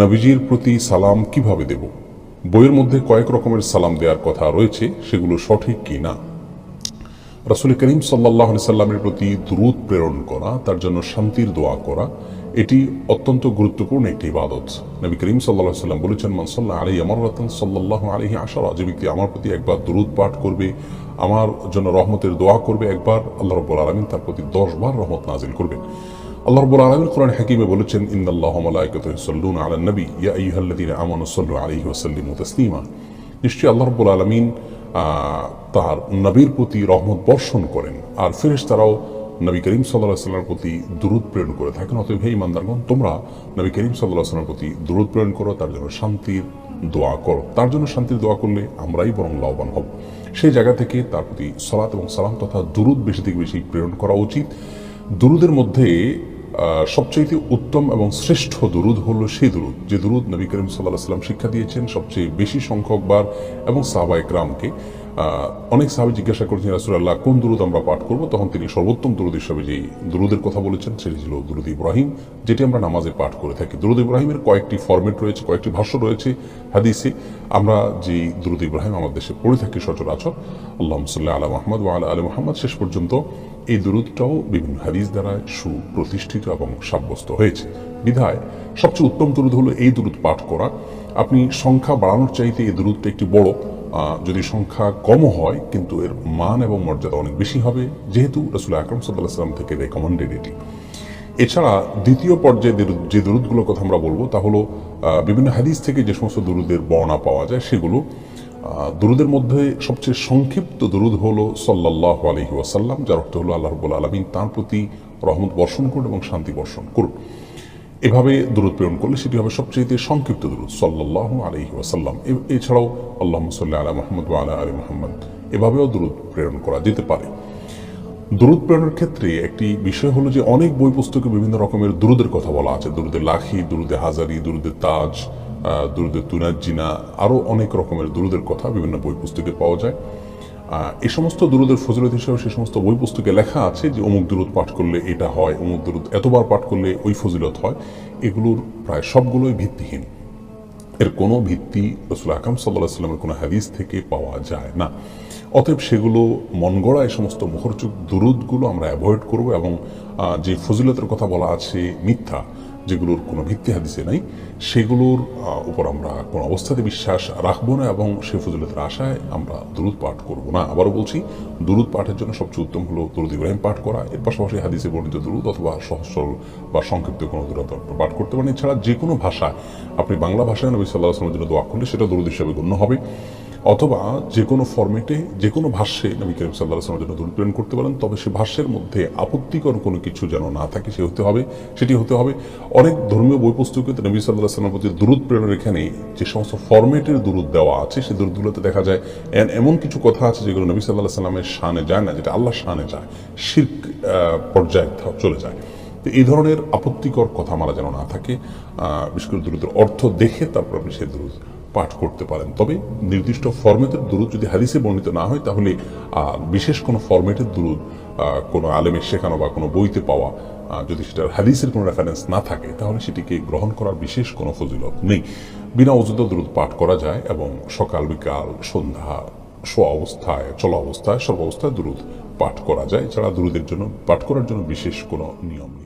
নবীজির প্রতি সালাম কীভাবে দেব? বইয়ের মধ্যে কয়েক রকমের সালাম দেওয়ার কথা রয়েছে, সেগুলো সঠিক কি না? রাসুল করিম সাল্লাহ সাল্লামের প্রতি দ্রুত প্রেরণ করা, তার জন্য শান্তির দোয়া করা, এটি অত্যন্ত গুরুত্বপূর্ণ একটি ইবাদত। নবী করিম সাল্লাহ সাল্লাম বলেছেন মানসাল্লাহ আলী আমার রতন সাল্লাহ আলহি আশারা যে ব্যক্তি আমার প্রতি একবার দ্রুত পাঠ করবে, আমার জন্য রহমতের দোয়া করবে, একবার আল্লাহ রব্বুল আলমিন তার প্রতি দশবার রহমত নাজিল করবেন। আল্লাহ রব্বুল আলমিন কোরআন হাকিমে বলেছেন ইন্দাল্লাহ মালাইকাতুহু ইউসাল্লুনা আলান নবী, ইয়া আইয়ুহাল্লাযীনা আমানু সাল্লু আলাইহি ওয়া সাল্লিমু তাসলিমা। নিশ্চয়ই আল্লাহ রব্বুল আলমিন তার নবীর প্রতি রহমত বর্ষণ করেন, আর ফেরেশ তারাও নবী করিম সাল্লাহ সাল্লামের প্রতি দূরত প্রেরণ করে থাকেন। অতএব হে ইমানদারগণ তোমরা নবী করিম সাল্লাহ সাল্লামের প্রতি দূরত প্রেরণ করো, তার জন্য শান্তির দোয়া করো। তার জন্য শান্তির দোয়া করলে আমরাই বরং লাভবান হব। সেই জায়গা থেকে তার প্রতি সালাত এবং সালাম তথা দুরুদ বেশি থেকে বেশি প্রেরণ করা উচিত। দুরুদের মধ্যে সবচেয়ে উত্তম এবং শ্রেষ্ঠ দুরুদ হল সেই দুরুদ, যে দুরুদ নবী করিম সাল্লাহ সাল্লাম শিক্ষা দিয়েছেন সবচেয়ে বেশি সংখ্যক বার এবং সাহবা একরামকে অনেক সাহাবি জিজ্ঞাসা করেছেন রাসুল্লাহ কোন দুরুদ আমরা পাঠ করব? তখন তিনি সর্বোত্তম দুরুদ হিসাবে যে দুরুদের কথা বলেছেন, সেটি ছিল দুরুদ ইব্রাহিম, যেটি আমরা নামাজে পাঠ করে থাকি। দুরুদ ইব্রাহিমের কয়েকটি ফরম্যাট রয়েছে, কয়েকটি ভাষ্য রয়েছে হাদিসে। আমরা যে দুরুদ ইব্রাহিম আমাদের দেশে পড়ে থাকি সচরাচর আল্লাহ সাল্লাহ আলা মাহমদ ওয়া আলা আলী মোহাম্মদ, শেষ পর্যন্ত এই দুরুদটাও বিভিন্ন হাদিস দ্বারা সুপ্রতিষ্ঠিত এবং সাব্যস্ত হয়েছে। বিধায় সবচেয়ে উত্তম দুরুদ হলো এই দুরুদ পাঠ করা। আপনি সংখ্যা বাড়ানোর চাইতে এই দুরুদটা একটি বড়। যদি সংখ্যা কমও হয়, কিন্তু এর মান এবং মর্যাদা অনেক বেশি হবে, যেহেতু রসুল আকরম সাল্লাহ সাল্লাম থেকে রেকমেন্ডেড এটি। এছাড়া দ্বিতীয় পর্যায়ে যে- দুরুদগুলোর কথা আমরা বলব, তা হলো বিভিন্ন হাদিস থেকে যে সমস্ত দুরুদের বর্ণা পাওয়া যায়, সেগুলো দুরুদের মধ্যে সবচেয়ে সংক্ষিপ্ত দুরুদ হলো সাল্লাহ আলহি ওয়াসাল্লাম, যার অর্থ হলো আল্লাহ রবুল আলমিন তাঁর প্রতি রহমত বর্ষণ করুন এবং শান্তি বর্ষণ করুন। এভাবে দূরত প্রেরণ করলে সেটি হবে সবচেয়ে সংক্ষিপ্ত দূরত সাল্লাহ আলহি ওয়াসাল্লাম। এছাড়াও আল্লাহ সাল্লাহ আলা মোহাম্মদ আলা আলী মোহাম্মদ এভাবেও দূরত প্রেরণ করা যেতে পারে। দূরত প্রেরণের ক্ষেত্রে একটি বিষয় হলো যে অনেক বই পুস্তকে বিভিন্ন রকমের দুরুদের কথা বলা আছে। দুরুদে লাখি দুরুদে হাজারি দুরুদে তাজ আহ, দুরুদে তুনাজিনা আরও অনেক রকমের দুরুদের কথা বিভিন্ন বই পুস্তকে পাওয়া যায়। এই সমস্ত দুরুদের ফজিলত হিসেবে সে সমস্ত বই পুস্তকে লেখা আছে যে অমুক দুরুদ পাঠ করলে এটা হয়, অমুক দুরুদ এতবার পাঠ করলে ওই ফজিলত হয়। এগুলোর প্রায় সবগুলোই ভিত্তিহীন। এর কোনো ভিত্তি রসুল আকাম সাল্লাহ সাল্লামের কোনো হাদিস থেকে পাওয়া যায় না। অতএব সেগুলো মন গড়া, এই সমস্ত মুখরচুক দুরুদগুলো আমরা অ্যাভয়েড করব এবং যে ফজিলতের কথা বলা আছে মিথ্যা যেগুলোর কোনো ভিত্তি হাদিসে নাই, সেগুলোর উপর আমরা কোনো অবস্থাতে বিশ্বাস রাখব না এবং সে ফজিলতের আশায় আমরা দুরুদ পাঠ করব না। আবারও বলছি, দুরুদ পাঠের জন্য সবচেয়ে উত্তম হলো দুরুদ ইব্রাহিম পাঠ করা। এর পাশাপাশি হাদিসে বর্ণিত দুরুদ অথবা সহজ সরল বা সংক্ষিপ্ত কোনো দুরুদ পাঠ করতে পারেন। এছাড়া যে কোনো ভাষায়, আপনি বাংলা ভাষায় নবী সাল্লাহ আসলামের জন্য দোয়া করলে সেটা দুরুদ হিসাবে গণ্য হবে। অথবা যে কোনো ফরম্যাটে যে কোনো ভাষ্যে নবী করিম সাল্লাহ আসলামের জন্য দূর প্রেরণ করতে পারেন, তবে সে ভাষ্যের মধ্যে আপত্তিকর কোনো কিছু যেন না থাকে, সে হতে হবে, সেটি হতে হবে। অনেক ধর্মীয় বই পুস্তকে নবী সাল্লাহ আসলামের প্রতি দূরত প্রেরণের এখানে যে সমস্ত ফর্মেটের দূরত দেওয়া আছে সেই দূরতগুলোতে দেখা যায় এমন কিছু কথা আছে যেগুলো নবী সাল্লাহ সাল্লামের শানে যায় না, যেটা আল্লাহ শানে যায়, শির্ক পর্যায়ে চলে যায়। তো এই ধরনের আপত্তিকর কথা মারা যেন না থাকে বিশেষ করে দূরতের অর্থ দেখে তারপর আপনি সেই দূরত পাঠ করতে পারেন। তবে নির্দিষ্ট ফরম্যাটের দূরত যদি হাদিসে বর্ণিত না হয়, তাহলে বিশেষ কোনো ফরম্যাটের দূরত কোনো আলেমের শেখানো বা কোনো বইতে পাওয়া যদি সেটার হাদিসের কোনো রেফারেন্স না থাকে, তাহলে সেটিকে গ্রহণ করার বিশেষ কোনো ফজিলত নেই। বিনা অযুত দূরত পাঠ করা যায় এবং সকাল, বিকাল, সন্ধ্যা, শোয়া অবস্থায়, চলা অবস্থায় সর্ব অবস্থায় দূরত পাঠ করা যায়, এছাড়া দূরদের জন্য, পাঠ করার জন্য বিশেষ কোনো নিয়ম নেই।